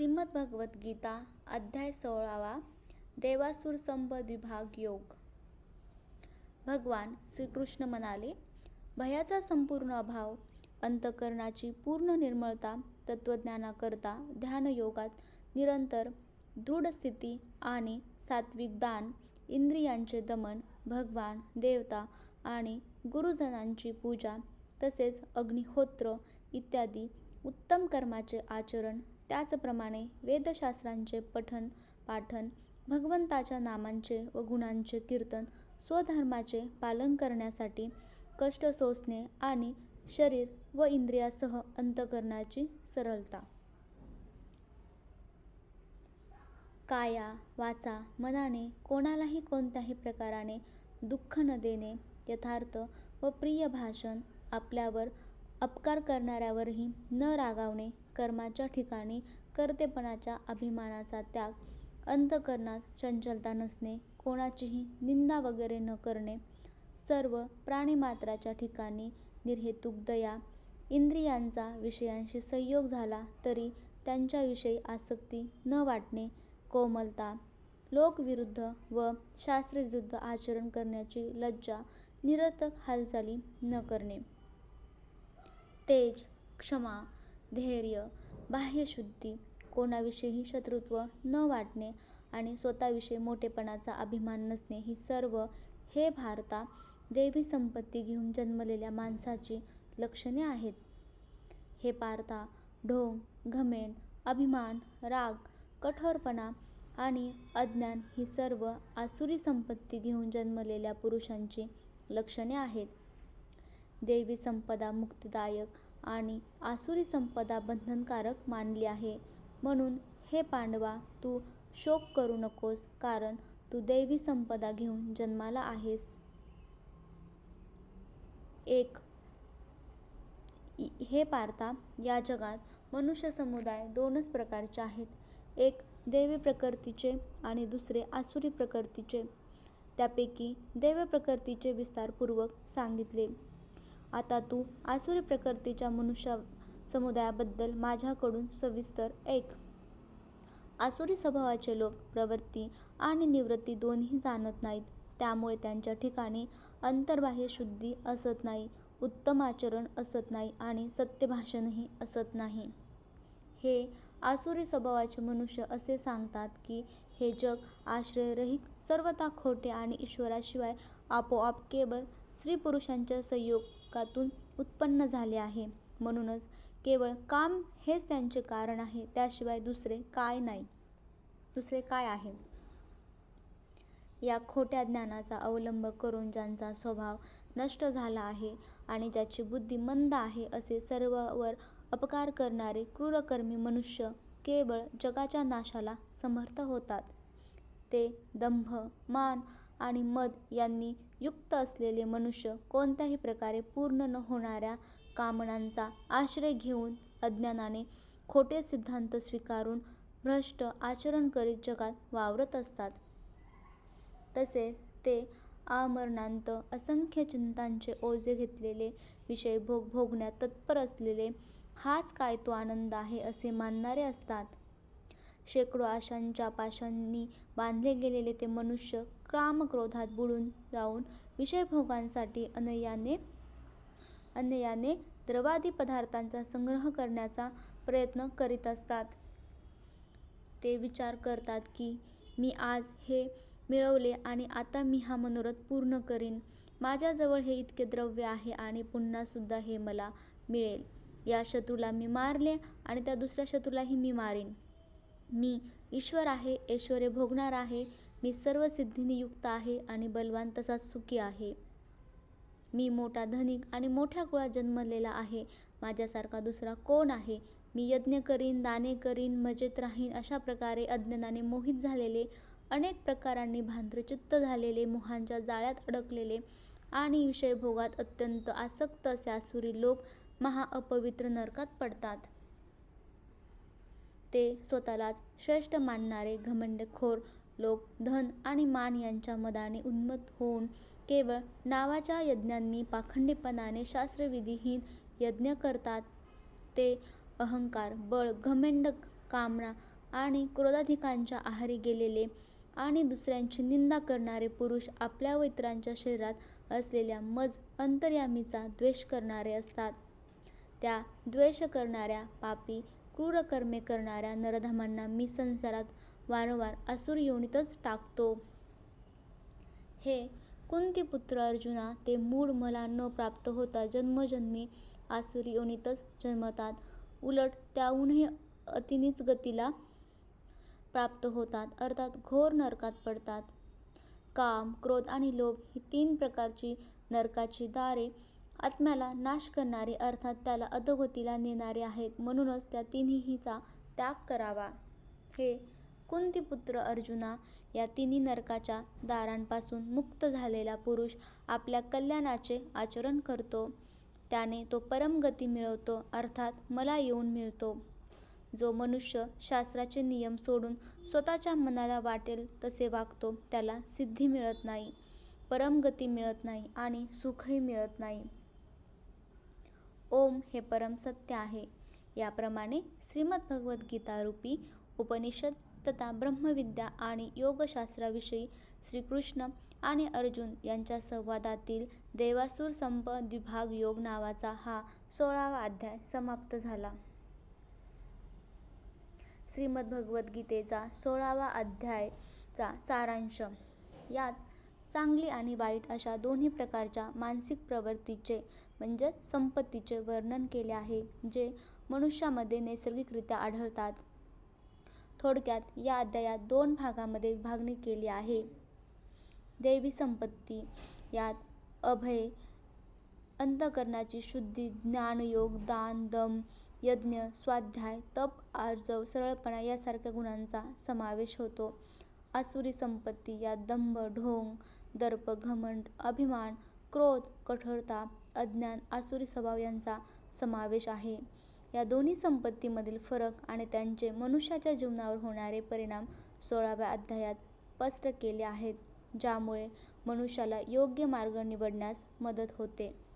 श्रीमद भगवत गीता अध्याय सोळावा देवासुर संपद विभाग योग. भगवान श्रीकृष्ण म्हणाले भयाचा संपूर्ण अभाव अंतकरणाची पूर्ण निर्मळता तत्त्वज्ञानाकरता ध्यानयोगात निरंतर दृढ स्थिती आणि सात्विक दान इंद्रियांचे दमन भगवान देवता आणि गुरुजनांची पूजा तसेच अग्निहोत्र इत्यादी उत्तम कर्माचे आचरण त्याचप्रमाणे वेदशास्त्रांचे पठन पाठन भगवंताच्या नामांचे व गुणांचे कीर्तन स्वधर्माचे पालन करण्यासाठी कष्ट सोसणे आणि शरीर व इंद्रियासह अंतकरणाची सरलता. काया वाचा मनाने कोणालाही कोणत्याही प्रकाराने दुःख न देणे यथार्थ व प्रिय भाषण आपल्यावर अपकार करणाऱ्यावरही न रागावणे कर्माच्या ठिकाणी कर्तेपणाच्या अभिमानाचा त्याग अंतकरणात चंचलता नसणे कोणाचीही निंदा वगैरे न करणे सर्व प्राणीमात्राच्या ठिकाणी निर्हेतुक दया इंद्रियांचा विषयांशी संयोग झाला तरी त्यांच्याविषयी आसक्ती न वाटणे कोमलता लोकविरुद्ध व शास्त्रविरुद्ध आचरण करण्याची लज्जा निरर्थक हालचाली न करणे. तेज क्षमा धैर्य बाह्यशुद्धी कोणाविषयी शत्रुत्व न वाटणे आणि स्वतःविषयी मोठेपणाचा अभिमान नसणे ही सर्व हे भारता देवी संपत्ती घेऊन जन्मलेल्या माणसाची लक्षणे आहेत. हे पारता ढोंग घमेण अभिमान राग कठोरपणा आणि अज्ञान ही सर्व आसुरी संपत्ती घेऊन जन्मलेल्या पुरुषांची लक्षणे आहेत. देवी संपदा मुक्तिदायक आणि आसुरी संपदा बंधनकारक मानली आहे. म्हणून हे पांडवा तू शोक करू नकोस कारण तू दैवी संपदा घेऊन जन्माला आहेस. एक हे पार्था या जगात मनुष्य समुदाय दोनच प्रकारचे आहेत. एक दैवी प्रकृतीचे आणि दुसरे आसुरी प्रकृतीचे. त्यापैकी दैव प्रकृतीचे विस्तारपूर्वक सांगितले. आता तू आसुरी प्रकृतीच्या मनुष्य समुदायाबद्दल माझ्याकडून सविस्तर ऐक. आसुरी स्वभावाचे लोक प्रवृत्ती आणि निवृत्ती दोन्ही जाणत नाहीत. त्यामुळे त्यांच्या ठिकाणी अंतर्बाह्य शुद्धी असत नाही उत्तम आचरण असत नाही आणि सत्यभाषणही असत नाही. हे आसुरी स्वभावाचे मनुष्य असे सांगतात की हे जग आश्रयरहित सर्वता खोटे आणि ईश्वराशिवाय आपोआप केवळ स्त्री पुरुषांच्या संयोग संयोगातून उत्पन्न झाले आहे. म्हणूनच केवळ काम हेच त्यांचे कारण आहे त्याशिवाय दुसरे काय नाही. दुसरे काय आहे? या खोट्या ज्ञानाचा अवलंब करून ज्यांचा स्वभाव नष्ट झाला आहे आणि ज्याची बुद्धी मंद आहे असे सर्ववर अपकार करणारे क्रूरकर्मी मनुष्य केवळ जगाच्या नाशाला समर्थ होतात. ते दंभ मान आणि मद यांनी युक्त असलेले मनुष्य कोणत्याही प्रकारे पूर्ण न होणाऱ्या कामनांचा आश्रय घेऊन अज्ञानाने खोटे सिद्धांत स्वीकारून भ्रष्ट आचरण करीत जगात वावरत असतात. तसेच ते आमरणांत असंख्य चिंतांचे ओझे घेतलेले विषय भोग भोगण्यात तत्पर असलेले हाच काय तो आनंद आहे असे मानणारे असतात. शेकडो आशांच्या पाशांनी बांधले गेलेले ते मनुष्य कामक्रोधात बुडून जाऊन विषयभोगांसाठी अनयाने अनयाने द्रवादी पदार्थांचा संग्रह करण्याचा प्रयत्न करीत असतात. ते विचार करतात की मी आज हे मिळवले आणि आता मी हा मनोरथ पूर्ण करीन. माझ्याजवळ हे इतके द्रव्य आहे आणि पुन्हासुद्धा हे मला मिळेल. या शत्रूला मी मारले आणि त्या दुसऱ्या शत्रूलाही मी मारीन. मी ईश्वर आहे ऐश्वर्य भोगणार आहे मी सर्व सिद्धींनी युक्त आहे आणि बलवान तसाच सुखी आहे. मी मोठा धनिक आणि मोठ्या कुळात जन्मलेला आहे. माझ्यासारखा दुसरा कोण आहे? मी यज्ञ करीन दाने करीन मजेत राहीन अशा प्रकारे अज्ञानाने मोहित झालेले अनेक प्रकारांनी भांद्रचित्त झालेले मोहांच्या जाळ्यात अडकलेले आणि विषयभोगात अत्यंत आसक्त असे आसुरी लोक महाअपवित्र नरकात पडतात. ते स्वतःलाच श्रेष्ठ मानणारे घमंडखोर लोक धन आणि मान यांच्या मदाने उन्मत्त होऊन केवळ नावाच्या यज्ञांनी पाखंडीपणाने शास्त्रविधीहीन यज्ञ करतात ते अहंकार बळ घमेंड कामना आणि क्रोधाधिकांच्या आहारी गेलेले आणि दुसऱ्यांची निंदा करणारे पुरुष आपल्या व इतरांच्या शरीरात असलेल्या मज अंतर्यामीचा द्वेष करणारे असतात. त्या द्वेष करणाऱ्या, पापी, क्रूर कर्मे करणाऱ्या नरधमांना मी संसारात वारंवार असुर योनीतच टाकतो. हे कुंतीपुत्र अर्जुना, ते मूळ मला न प्राप्त होता जन्मजन्मी आसुर योनीतच जन्मतात. उलट त्याहूनही अतिनीच गतीला प्राप्त होतात, अर्थात घोर नरकात पडतात. काम, क्रोध आणि लोभ ही तीन प्रकारची नरकाची दारे आत्म्याला नाश करणारे अर्थात त्याला अधोगतीला नेणारे आहेत. म्हणूनच त्या तिन्हीचा त्याग करावा. हे कुंतीपुत्र अर्जुना, या तिन्ही नरकाच्या दारांपासून मुक्त झालेला पुरुष आपल्या कल्याणाचे आचरण करतो. त्याने तो परमगती मिळवतो अर्थात मला येऊन मिळतो. जो मनुष्य शास्त्राचे नियम सोडून स्वतःच्या मनाला वाटेल तसे वागतो त्याला सिद्धी मिळत नाही, परमगती मिळत नाही आणि सुखही मिळत नाही. ओम हे परम सत्य आहे. याप्रमाणे श्रीमद्भगवद्गीतारूपी उपनिषद तथा ब्रह्मविद्या आणि योगशास्त्राविषयी श्रीकृष्ण आणि अर्जुन यांच्या संवादातील देवासूर संप द्विभाग योग नावाचा हा सोळावा अध्याय समाप्त झाला. श्रीमद्भगवद्गीतेचा सोळावा अध्यायचा सारांश यात चांगली आणि वाईट अशा दोन्ही प्रकारच्या मानसिक प्रवृत्तीचे म्हणजेच संपत्तीचे वर्णन केले आहे, जे मनुष्यामध्ये नैसर्गिकरित्या आढळतात. थोडक्यात या अध्यायात दोन भागामध्ये विभागणी केली आहे. दैवी संपत्ती यात अभय, अंतःकरणाची शुद्धी, ज्ञानयोग, दान, दम, यज्ञ, स्वाध्याय, तप, आर्जव, सरळपणा यासारख्या गुणांचा समावेश होतो. आसुरी संपत्ती यात दंभ, ढोंग, दर्प, घमंड, अभिमान, क्रोध, कठोरता, अज्ञान, आसुरी स्वभाव यांचा समावेश आहे. या दोन्ही संपत्तीमधील फरक आणि त्यांचे मनुष्याच्या जीवनावर होणारे परिणाम सोळाव्या अध्यायात स्पष्ट केले आहेत, ज्यामुळे मनुष्याला योग्य मार्ग निवडण्यास मदत होते.